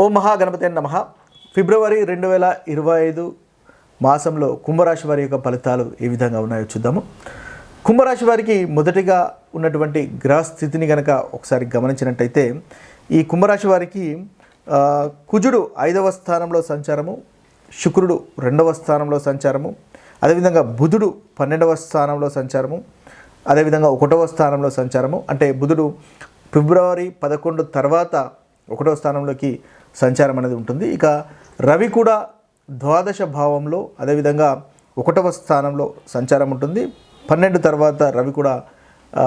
ఓ మహాగణపతి నమ. ఫిబ్రవరి రెండు వేల ఇరవై ఐదు మాసంలో కుంభరాశి వారి యొక్క ఫలితాలు ఏ విధంగా ఉన్నాయో చూద్దాము. కుంభరాశి వారికి మొదటిగా ఉన్నటువంటి గ్రహ స్థితిని గనక ఒకసారి గమనించినట్టయితే ఈ కుంభరాశి వారికి కుజుడు ఐదవ స్థానంలో సంచారము శుక్రుడు రెండవ స్థానంలో సంచారము అదేవిధంగా బుధుడు పన్నెండవ స్థానంలో సంచారము అదేవిధంగా ఒకటవ స్థానంలో సంచారము. అంటే బుధుడు ఫిబ్రవరి పదకొండు తర్వాత ఒకటవ స్థానంలోకి సంచారం అనేది ఉంటుంది. ఇక రవి కూడా ద్వాదశ భావంలో అదేవిధంగా ఒకటవ స్థానంలో సంచారం ఉంటుంది. పన్నెండు తర్వాత రవి కూడా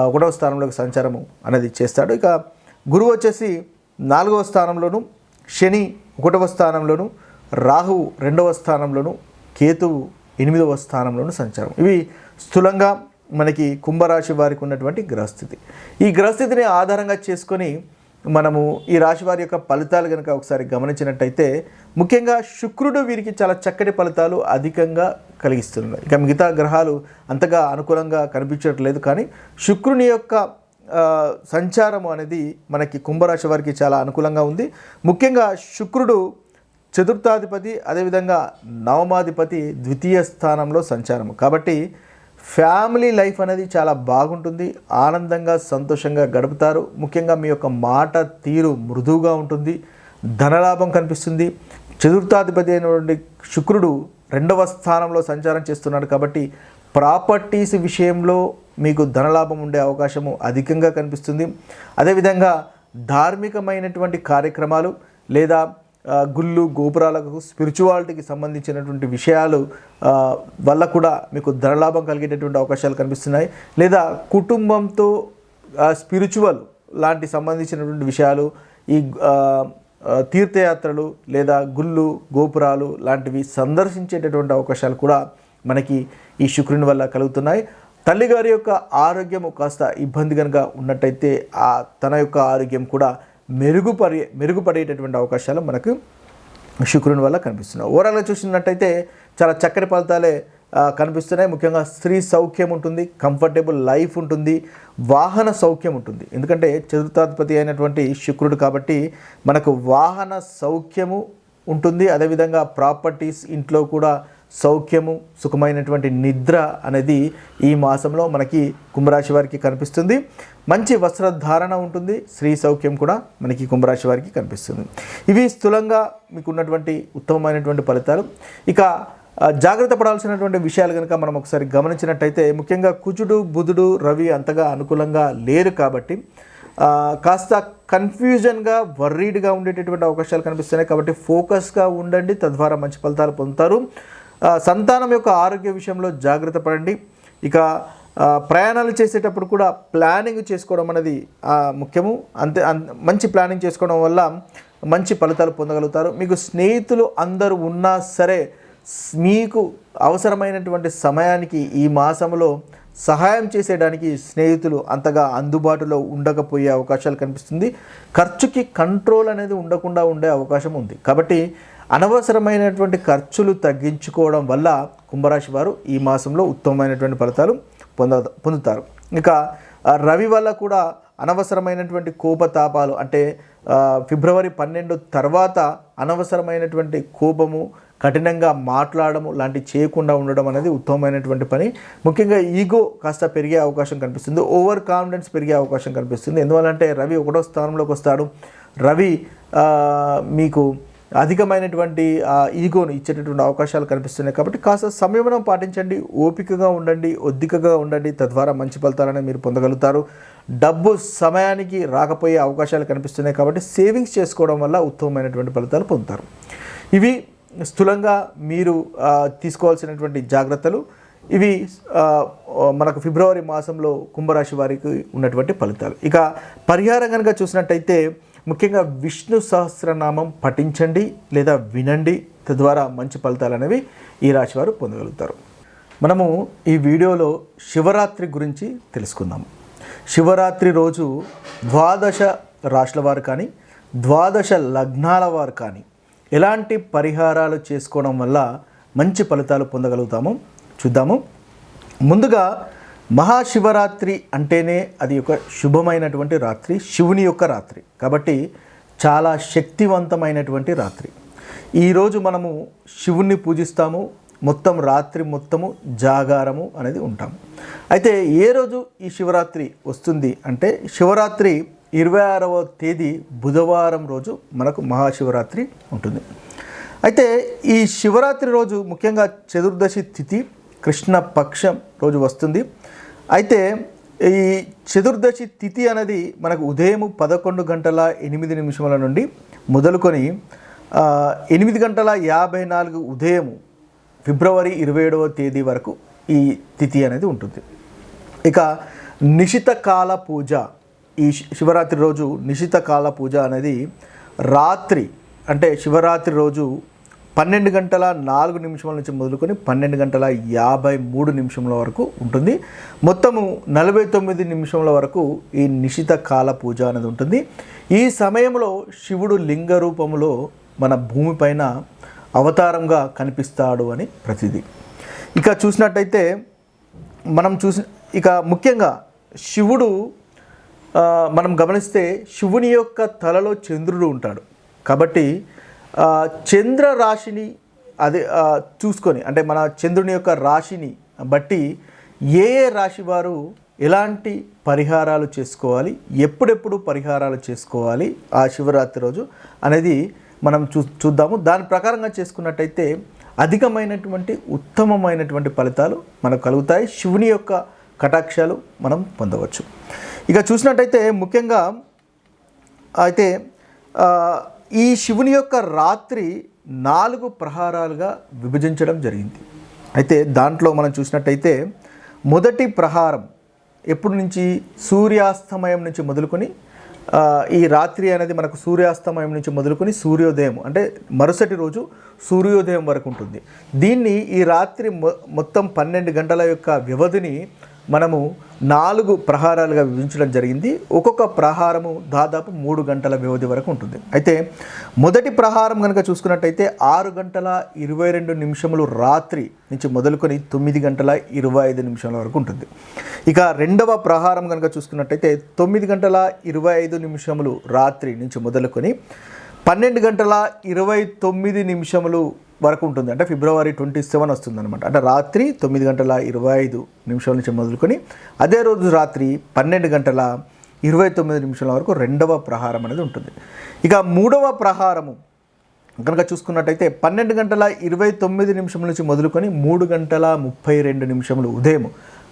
ఒకటవ స్థానంలోకి సంచారము అనేది చేస్తాడు. ఇక గురువు వచ్చేసి నాలుగవ స్థానంలోను శని ఒకటవ స్థానంలోను రాహువు రెండవ స్థానంలోను కేతువు ఎనిమిదవ స్థానంలోను సంచారం. ఇవి స్థూలంగా మనకి కుంభరాశి వారికి ఉన్నటువంటి గ్రహస్థితి. ఈ గ్రహస్థితిని ఆధారంగా చేసుకొని మనము ఈ రాశి వారి యొక్క ఫలితాలు కనుక ఒకసారి గమనించినట్టయితే ముఖ్యంగా శుక్రుడు వీరికి చాలా చక్కటి ఫలితాలు అధికంగా కలిగిస్తున్నాయి ఇక మిగతా గ్రహాలు అంతగా అనుకూలంగా కనిపించట్లేదు కానీ శుక్రుని యొక్క సంచారం అనేది మనకి కుంభరాశి వారికి చాలా అనుకూలంగా ఉంది. ముఖ్యంగా శుక్రుడు చతుర్థాధిపతి అదేవిధంగా నవమాధిపతి ద్వితీయ స్థానంలో సంచారము. కాబట్టి ఫ్యామిలీ లైఫ్ అనేది చాలా బాగుంటుంది ఆనందంగా సంతోషంగా గడుపుతారు. ముఖ్యంగా మీ యొక్క మాట తీరు మృదువుగా ఉంటుంది ధనలాభం కనిపిస్తుంది. చతుర్థాధిపతి అయినటువంటి శుక్రుడు రెండవ స్థానంలో సంచారం చేస్తున్నాడు కాబట్టి ప్రాపర్టీస్ విషయంలో మీకు ధనలాభం ఉండే అవకాశము అధికంగా కనిపిస్తుంది. అదేవిధంగా ధార్మికమైనటువంటి కార్యక్రమాలు లేదా గుళ్ళు గోపురాలకు స్పిరిచువాలిటీకి సంబంధించినటువంటి విషయాలు వల్ల కూడా మీకు ధనలాభం కలిగేటటువంటి అవకాశాలు కనిపిస్తున్నాయి. లేదా కుటుంబంతో స్పిరిచువల్ లాంటి సంబంధించినటువంటి విషయాలు ఈ తీర్థయాత్రలు లేదా గుళ్ళు గోపురాలు లాంటివి సందర్శించేటటువంటి అవకాశాలు కూడా మనకి ఈ శుక్రుని వల్ల కలుగుతున్నాయి. తల్లిగారి యొక్క ఆరోగ్యము కాస్త ఇబ్బంది కనుక ఉన్నట్టయితే ఆ తన యొక్క ఆరోగ్యం కూడా మెరుగుపడే మెరుగుపడేటటువంటి అవకాశాలు మనకు శుక్రుని వల్ల కనిపిస్తున్నాయి. ఓవరాల్గా చూసినట్టయితే చాలా చక్కటి ఫలితాలే కనిపిస్తున్నాయి. ముఖ్యంగా స్త్రీ సౌఖ్యం ఉంటుంది కంఫర్టబుల్ లైఫ్ ఉంటుంది వాహన సౌఖ్యం ఉంటుంది. ఎందుకంటే చతుర్థాధిపతి అయినటువంటి శుక్రుడు కాబట్టి మనకు వాహన సౌఖ్యము ఉంటుంది. అదేవిధంగా ప్రాపర్టీస్ ఇంట్లో కూడా సౌఖ్యము సుఖమైనటువంటి నిద్ర అనేది ఈ మాసంలో మనకి కుంభరాశి వారికి కనిపిస్తుంది. మంచి వస్త్రధారణ ఉంటుంది. స్త్రీ సౌఖ్యం కూడా మనకి కుంభరాశి వారికి కనిపిస్తుంది. ఇవి స్థూలంగా మీకు ఉన్నటువంటి ఉత్తమమైనటువంటి ఫలితాలు. ఇక జాగ్రత్త పడాల్సినటువంటి విషయాలు కనుక మనం ఒకసారి గమనించినట్టయితే ముఖ్యంగా కుజుడు బుధుడు రవి అంతగా అనుకూలంగా లేరు కాబట్టి కాస్త కన్ఫ్యూజన్గా వర్రీడ్గా ఉండేటటువంటి అవకాశాలు కనిపిస్తున్నాయి కాబట్టి ఫోకస్గా ఉండండి. తద్వారా మంచి ఫలితాలు పొందుతారు. సంతానం యొక్క ఆరోగ్య విషయంలో జాగ్రత్త పడండి. ఇక ప్రయాణాలు చేసేటప్పుడు కూడా ప్లానింగ్ చేసుకోవడం అనేది ముఖ్యము. అంతే అన్- మంచి ప్లానింగ్ చేసుకోవడం వల్ల మంచి ఫలితాలు పొందగలుగుతారు. మీకు స్నేహితులు అందరూ ఉన్నా సరే మీకు అవసరమైనటువంటి సమయానికి ఈ మాసంలో సహాయం చేసేయడానికి స్నేహితులు అంతగా అందుబాటులో ఉండకపోయే అవకాశాలు కనిపిస్తుంది. ఖర్చుకి కంట్రోల్ అనేది ఉండకుండా ఉండే అవకాశం ఉంది. కాబట్టి అనవసరమైనటువంటి ఖర్చులు తగ్గించుకోవడం వల్ల కుంభరాశి వారు ఈ మాసంలో ఉత్తమమైనటువంటి ఫలితాలు పొంద పొందుతారు. ఇక రవి వల్ల కూడా అనవసరమైనటువంటి కోపతాపాలు అంటే ఫిబ్రవరి పన్నెండు తర్వాత అనవసరమైనటువంటి కోపము కఠినంగా మాట్లాడము లాంటివి చేయకుండా ఉండడం అనేది ఉత్తమమైనటువంటి పని. ముఖ్యంగా ఈగో కాస్త పెరిగే అవకాశం కనిపిస్తుంది. ఓవర్ కాన్ఫిడెన్స్ పెరిగే అవకాశం కనిపిస్తుంది. ఎందువల్లంటే రవి ఒకటో స్థానంలోకి వస్తాడు. రవి మీకు అధికమైనటువంటి ఈగోను ఇచ్చేటటువంటి అవకాశాలు కనిపిస్తున్నాయి. కాబట్టి కాస్త సంయమనం పాటించండి ఓపికగా ఉండండి ఒద్దికగా ఉండండి తద్వారా మంచి ఫలితాలను మీరు పొందగలుగుతారు. డబ్బు సమయానికి రాకపోయే అవకాశాలు కనిపిస్తున్నాయి కాబట్టి సేవింగ్స్ చేసుకోవడం వల్ల ఉత్తమమైనటువంటి ఫలితాలు పొందుతారు. ఇవి స్థూలంగా మీరు తీసుకోవాల్సినటువంటి జాగ్రత్తలు. ఇవి మనకు ఫిబ్రవరి మాసంలో కుంభరాశి వారికి ఉన్నటువంటి ఫలితాలు. ఇక పరిహారం కనుక చూసినట్టయితే ముఖ్యంగా విష్ణు సహస్రనామం పఠించండి లేదా వినండి. తద్వారా మంచి ఫలితాలు అనేవి ఈ రాశి వారు పొందగలుగుతారు. మనము ఈ వీడియోలో శివరాత్రి గురించి తెలుసుకుందాం. శివరాత్రి రోజు ద్వాదశ రాశుల వారు కానీ ద్వాదశ లగ్నాల వారు కానీ ఎలాంటి పరిహారాలు చేసుకోవడం వల్ల మంచి ఫలితాలు పొందగలుగుతాము చూద్దాము. ముందుగా మహాశివరాత్రి అంటేనే అది ఒక శుభమైనటువంటి రాత్రి శివుని యొక్క రాత్రి. కాబట్టి చాలా శక్తివంతమైనటువంటి రాత్రి. ఈరోజు మనము శివుణ్ణి పూజిస్తాము మొత్తం రాత్రి మొత్తము జాగారము అనేది ఉంటాము. అయితే ఏ రోజు ఈ శివరాత్రి వస్తుంది అంటే శివరాత్రి ఇరవై ఆరవ తేదీ బుధవారం రోజు మనకు మహాశివరాత్రి ఉంటుంది. అయితే ఈ శివరాత్రి రోజు ముఖ్యంగా చతుర్దశి తిథి కృష్ణపక్షం రోజు వస్తుంది. అయితే ఈ చతుర్దశి తిథి అనేది మనకు ఉదయం పదకొండు గంటల ఎనిమిది నిమిషముల నుండి మొదలుకొని ఎనిమిది గంటల యాభై నాలుగు ఉదయం ఫిబ్రవరి ఇరవై ఏడవ తేదీ వరకు ఈ తిథి అనేది ఉంటుంది. ఇక నిశిత కాల పూజ ఈ శివరాత్రి రోజు నిశిత కాల పూజ అనేది రాత్రి అంటే శివరాత్రి రోజు పన్నెండు గంటల నాలుగు నిమిషముల నుంచి మొదలుకొని పన్నెండు గంటల యాభై మూడు నిమిషముల వరకు ఉంటుంది. మొత్తము నలభై తొమ్మిది నిమిషముల వరకు ఈ నిశిత కాల పూజ అనేది ఉంటుంది. ఈ సమయంలో శివుడు లింగ రూపంలో మన భూమిపైన అవతారంగా కనిపిస్తాడు అని ప్రతిది. ఇక చూసినట్టయితే మనం చూసి ఇక ముఖ్యంగా శివుడు మనం గమనిస్తే శివుని యొక్క తలలో చంద్రుడు ఉంటాడు. కాబట్టి చంద్ర రాశిని అదే చూసుకొని అంటే మన చంద్రుని యొక్క రాశిని బట్టి ఏ ఏ రాశి వారు ఎలాంటి పరిహారాలు చేసుకోవాలి ఎప్పుడెప్పుడు పరిహారాలు చేసుకోవాలి ఆ శివరాత్రి రోజు అనేది మనం చూ చూద్దాము. దాని ప్రకారంగా చేసుకున్నట్టయితే అధికమైనటువంటి ఉత్తమమైనటువంటి ఫలితాలు మనకు కలుగుతాయి. శివుని యొక్క కటాక్షాలు మనం పొందవచ్చు. ఇక చూసినట్టయితే ముఖ్యంగా అయితే ఈ శివుని యొక్క రాత్రి నాలుగు ప్రహారాలుగా విభజించడం జరిగింది. అయితే దాంట్లో మనం చూసినట్టయితే మొదటి ప్రహారం ఎప్పటి నుంచి? సూర్యాస్తమయం నుంచి మొదలుకొని ఈ రాత్రి అనేది మనకు సూర్యాస్తమయం నుంచి మొదలుకొని సూర్యోదయం అంటే మరుసటి రోజు సూర్యోదయం వరకు ఉంటుంది. దీన్ని ఈ రాత్రి మొ- మొత్తం పన్నెండు గంటల యొక్క వ్యవధిని మనము నాలుగు ప్రహారాలుగా విభజించడం జరిగింది. ఒక్కొక్క ప్రహారము దాదాపు మూడు గంటల వ్యవధి వరకు ఉంటుంది. అయితే మొదటి ప్రహారం కనుక చూసుకున్నట్టయితే ఆరు గంటల ఇరవై రెండు నిమిషములు రాత్రి నుంచి మొదలుకొని తొమ్మిది గంటల ఇరవై ఐదు నిమిషాల వరకు ఉంటుంది. ఇక రెండవ ప్రహారం కనుక చూసుకున్నట్టయితే తొమ్మిది గంటల ఇరవై ఐదు నిమిషములు రాత్రి నుంచి మొదలుకొని పన్నెండు గంటల ఇరవై తొమ్మిది నిమిషములు వరకు ఉంటుంది. అంటే ఫిబ్రవరి ట్వంటీ సెవెన్ వస్తుంది అనమాట అంటే రాత్రి తొమ్మిది గంటల ఇరవై ఐదు నిమిషాల నుంచి మొదలుకొని అదే రోజు రాత్రి పన్నెండు గంటల ఇరవై తొమ్మిది నిమిషాల వరకు రెండవ ప్రహారం అనేది ఉంటుంది. ఇక మూడవ ప్రహారము కనుక చూసుకున్నట్టయితే పన్నెండు గంటల ఇరవై తొమ్మిది నిమిషం నుంచి మొదలుకొని మూడు గంటల ముప్పై రెండు నిమిషములు ఉదయం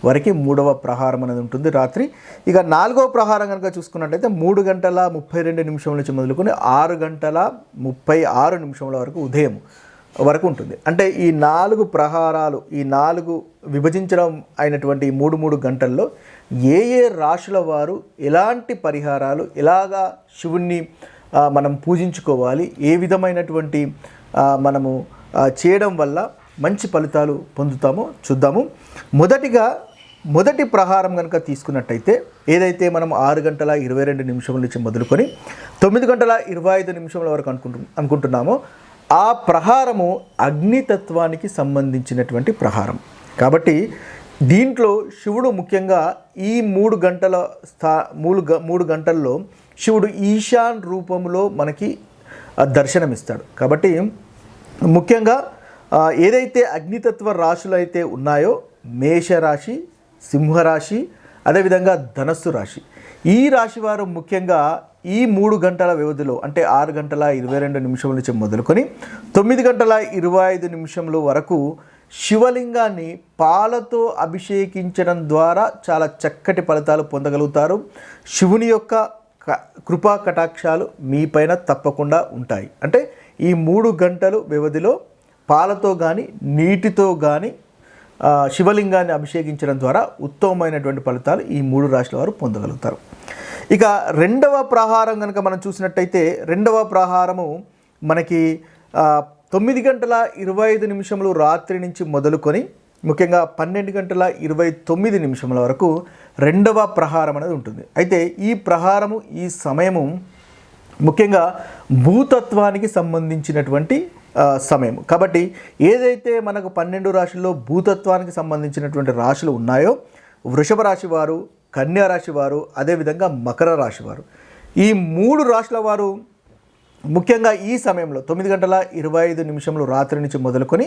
వరకు మూడవ ప్రహారం అనేది ఉంటుంది రాత్రి. ఇక నాలుగవ ప్రహారం కనుక చూసుకున్నట్టయితే మూడు గంటల ముప్పై రెండు నిమిషం నుంచి మొదలుకొని ఆరు గంటల ముప్పై ఆరు నిమిషముల వరకు ఉదయం వరకు ఉంటుంది. అంటే ఈ నాలుగు ప్రహారాలు ఈ నాలుగు విభజించడం అయినటువంటి మూడు మూడు గంటల్లో ఏ ఏ రాశుల వారు ఎలాంటి పరిహారాలు ఎలాగా శివుణ్ణి మనం పూజించుకోవాలి ఏ విధమైనటువంటి మనము చేయడం వల్ల మంచి ఫలితాలు పొందుతామో చూద్దాము. మొదటిగా మొదటి ప్రహారం కనుక తీసుకున్నట్టయితే ఏదైతే మనం ఆరు గంటల ఇరవై రెండు నిమిషం నుంచి మొదలుకొని తొమ్మిది గంటల ఇరవై ఐదు నిమిషముల వరకు అనుకుంటు అనుకుంటున్నామో ఆ ప్రహారము అగ్నితత్వానికి సంబంధించినటువంటి ప్రహారం. కాబట్టి దీంట్లో శివుడు ముఖ్యంగా ఈ మూడు గంటల స్థా మూడు గ మూడు గంటల్లో శివుడు ఈశాన్ రూపంలో మనకి దర్శనమిస్తాడు. కాబట్టి ముఖ్యంగా ఏదైతే అగ్నితత్వ రాశులు అయితే ఉన్నాయో మేషరాశి సింహరాశి అదేవిధంగా ధనస్సు రాశి. ఈ రాశి వారు ముఖ్యంగా ఈ మూడు గంటల వ్యవధిలో అంటే ఆరు గంటల ఇరవై రెండు నిమిషం నుంచి మొదలుకొని తొమ్మిది గంటల ఇరవై ఐదు నిమిషముల వరకు శివలింగాన్ని పాలతో అభిషేకించడం ద్వారా చాలా చక్కటి ఫలితాలు పొందగలుగుతారు. శివుని యొక్క క- కృపా కటాక్షాలు మీపైన తప్పకుండా ఉంటాయి. అంటే ఈ మూడు గంటలు వ్యవధిలో పాలతో కానీ నీటితో కానీ శివలింగాన్ని అభిషేకించడం ద్వారా ఉత్తమమైనటువంటి ఫలితాలు ఈ మూడు రాశుల వారు పొందగలుగుతారు. ఇక రెండవ ప్రహారం కనుక మనం చూసినట్టయితే రెండవ ప్రహారము మనకి తొమ్మిది గంటల ఇరవై ఐదు నిమిషములు రాత్రి నుంచి మొదలుకొని ముఖ్యంగా పన్నెండు గంటల ఇరవై తొమ్మిది నిమిషముల వరకు రెండవ ప్రహారం అనేది ఉంటుంది. అయితే ఈ ప్రహారము ఈ సమయము ముఖ్యంగా భూతత్వానికి సంబంధించినటువంటి సమయం. కాబట్టి ఏదైతే మనకు పన్నెండు రాశుల్లో భూతత్వానికి సంబంధించినటువంటి రాశులు ఉన్నాయో వృషభ రాశి వారు కన్యా రాశి వారు అదేవిధంగా మకర రాశి వారు ఈ మూడు రాశుల వారు ముఖ్యంగా ఈ సమయంలో తొమ్మిది గంటల ఇరవై ఐదు నిమిషంలో రాత్రి నుంచి మొదలుకొని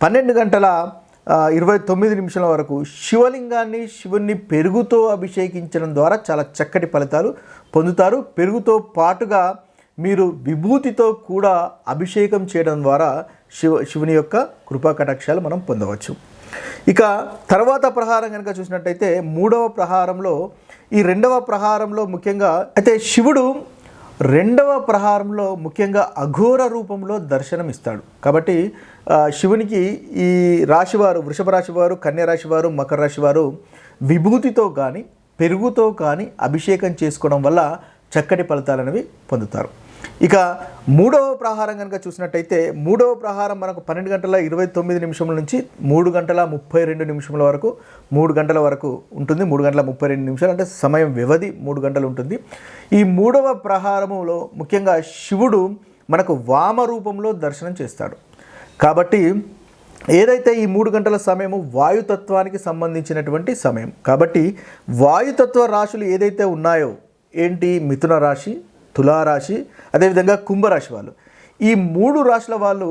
పన్నెండు గంటల ఇరవై తొమ్మిది నిమిషాల వరకు శివలింగాన్ని శివుణ్ణి పెరుగుతో అభిషేకించడం ద్వారా చాలా చక్కటి ఫలితాలు పొందుతారు. పెరుగుతో పాటుగా మీరు విభూతితో కూడా అభిషేకం చేయడం ద్వారా శివ శివుని యొక్క కృపా కటాక్షాలు మనం పొందవచ్చు. ఇక తర్వాత ప్రహారం కనుక చూసినట్టయితే మూడవ ప్రహారంలో ఈ రెండవ ప్రహారంలో ముఖ్యంగా అయితే శివుడు రెండవ ప్రహారంలో ముఖ్యంగా అఘోర రూపంలో దర్శనం ఇస్తాడు కాబట్టి శివునికి ఈ రాశివారు వృషభ రాశివారు కన్యా మకర రాశి వారు విభూతితో కానీ పెరుగుతో కానీ అభిషేకం చేసుకోవడం వల్ల చక్కటి ఫలితాలనేవి పొందుతారు. ఇక మూడవ ప్రహారం కనుక చూసినట్టయితే మూడవ ప్రహారం మనకు పన్నెండు గంటల ఇరవై తొమ్మిది నిమిషముల నుంచి మూడు గంటల ముప్పై రెండు నిమిషముల వరకు మూడు గంటల వరకు ఉంటుంది. మూడు గంటల ముప్పై రెండు నిమిషాలు అంటే సమయం వ్యవధి మూడు గంటలు ఉంటుంది. ఈ మూడవ ప్రహారములో ముఖ్యంగా శివుడు మనకు వామ రూపంలో దర్శనం చేస్తాడు. కాబట్టి ఏదైతే ఈ మూడు గంటల సమయము వాయుతత్వానికి సంబంధించినటువంటి సమయం కాబట్టి వాయుతత్వ రాశులు ఏదైతే ఉన్నాయో ఏంటి? మిథున రాశి తులారాశి అదేవిధంగా కుంభరాశి వాళ్ళు. ఈ మూడు రాశుల వాళ్ళు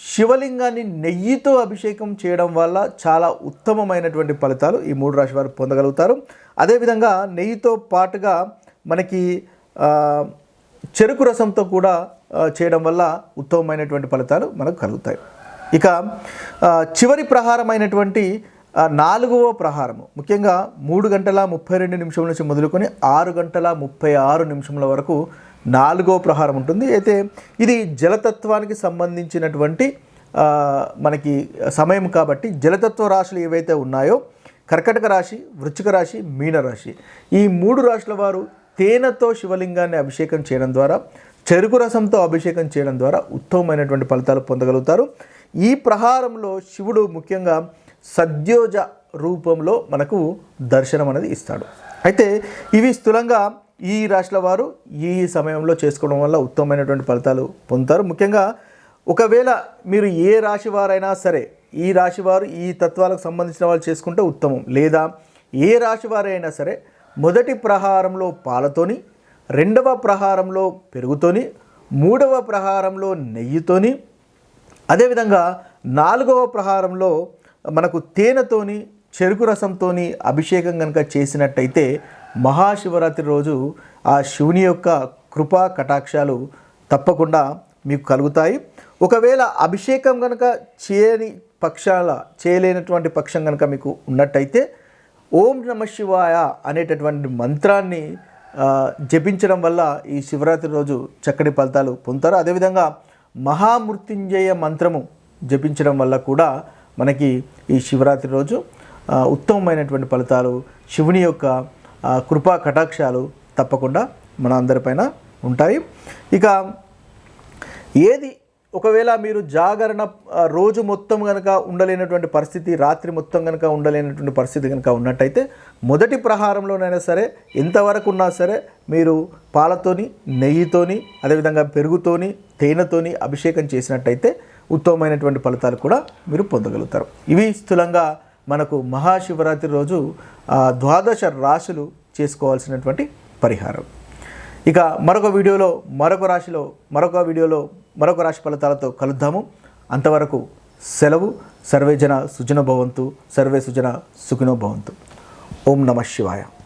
శివలింగాన్ని నెయ్యితో అభిషేకం చేయడం వల్ల చాలా ఉత్తమమైనటువంటి ఫలితాలు ఈ మూడు రాశి వారు పొందగలుగుతారు. అదేవిధంగా నెయ్యితో పాటుగా మనకి చెరుకు రసంతో కూడా చేయడం వల్ల ఉత్తమమైనటువంటి ఫలితాలు మనకు కలుగుతాయి. ఇక చివరి ప్రహారమైనటువంటి నాలుగవ ప్రహారము. ముఖ్యంగా మూడు గంటల ముప్పై రెండు నిమిషం నుంచి మొదలుకొని ఆరు గంటల ముప్పై ఆరు నిమిషముల వరకు నాలుగో ప్రహారం ఉంటుంది. అయితే ఇది జలతత్వానికి సంబంధించినటువంటి మనకి సమయం కాబట్టి జలతత్వ రాశులు ఏవైతే ఉన్నాయో కర్కటక రాశి వృచ్చిక రాశి మీన రాశి ఈ మూడు రాశుల వారు తేనెతో శివలింగాన్ని అభిషేకం చేయడం ద్వారా చెరుకు రసంతో అభిషేకం చేయడం ద్వారా ఉత్తమమైనటువంటి ఫలితాలు పొందగలుగుతారు. ఈ ప్రహారంలో శివుడు ముఖ్యంగా సద్యోజ రూపంలో మనకు దర్శనం అనేది ఇస్తాడు. అయితే ఇవి స్థూలంగా ఈ రాశుల వారు ఈ సమయంలో చేసుకోవడం వల్ల ఉత్తమమైనటువంటి ఫలితాలు పొందుతారు. ముఖ్యంగా ఒకవేళ మీరు ఏ రాశి వారైనా సరే ఈ రాశి వారు ఈ తత్వాలకు సంబంధించిన వాళ్ళు చేసుకుంటే ఉత్తమం. లేదా ఏ రాశి వారైనా సరే మొదటి ప్రహారంలో పాలతోని రెండవ ప్రహారంలో పెరుగుతోని మూడవ ప్రహారంలో నెయ్యితోని అదేవిధంగా నాలుగవ ప్రహారంలో మనకు తేనెతోని చెరుకు రసంతోని అభిషేకం కనుక చేసినట్టయితే మహాశివరాత్రి రోజు ఆ శివుని యొక్క కృపా కటాక్షాలు తప్పకుండా మీకు కలుగుతాయి. ఒకవేళ అభిషేకం కనుక చేయని పక్షాల చేయలేనటువంటి పక్షం కనుక మీకు ఉన్నట్టయితే ఓం నమ శివాయ అనేటటువంటి మంత్రాన్ని జపించడం వల్ల ఈ శివరాత్రి రోజు చక్కటి ఫలితాలు పొందుతారు. అదేవిధంగా మహామృత్యుంజయ మంత్రము జపించడం వల్ల కూడా మనకి ఈ శివరాత్రి రోజు ఉత్తమమైనటువంటి ఫలితాలు శివుని యొక్క కృపా కటాక్షాలు తప్పకుండా మన అందరిపైన ఉంటాయి. ఇక ఏది ఒకవేళ మీరు జాగరణ రోజు మొత్తం కనుక ఉండలేనటువంటి పరిస్థితి రాత్రి మొత్తం కనుక ఉండలేనటువంటి పరిస్థితి కనుక ఉన్నట్టయితే మొదటి ప్రహారంలోనైనా సరే ఎంతవరకు ఉన్నా సరే మీరు పాలతోని నెయ్యితోని అదేవిధంగా పెరుగుతోని తేనెతోని అభిషేకం చేసినట్టయితే ఉత్తమమైనటువంటి ఫలితాలు కూడా మీరు పొందగలుగుతారు. ఇవి స్థూలంగా మనకు మహాశివరాత్రి రోజు ద్వాదశ రాశులు చేసుకోవాల్సినటువంటి పరిహారం. ఇక మరొక వీడియోలో మరొక రాశిలో మరొక వీడియోలో మరొక రాశి ఫలితాలతో కలుద్దాము. అంతవరకు సెలవు. సర్వే జన సుజన భవంతు సర్వే సుజన సుఖినో భవంతు. ఓం నమ శివాయ.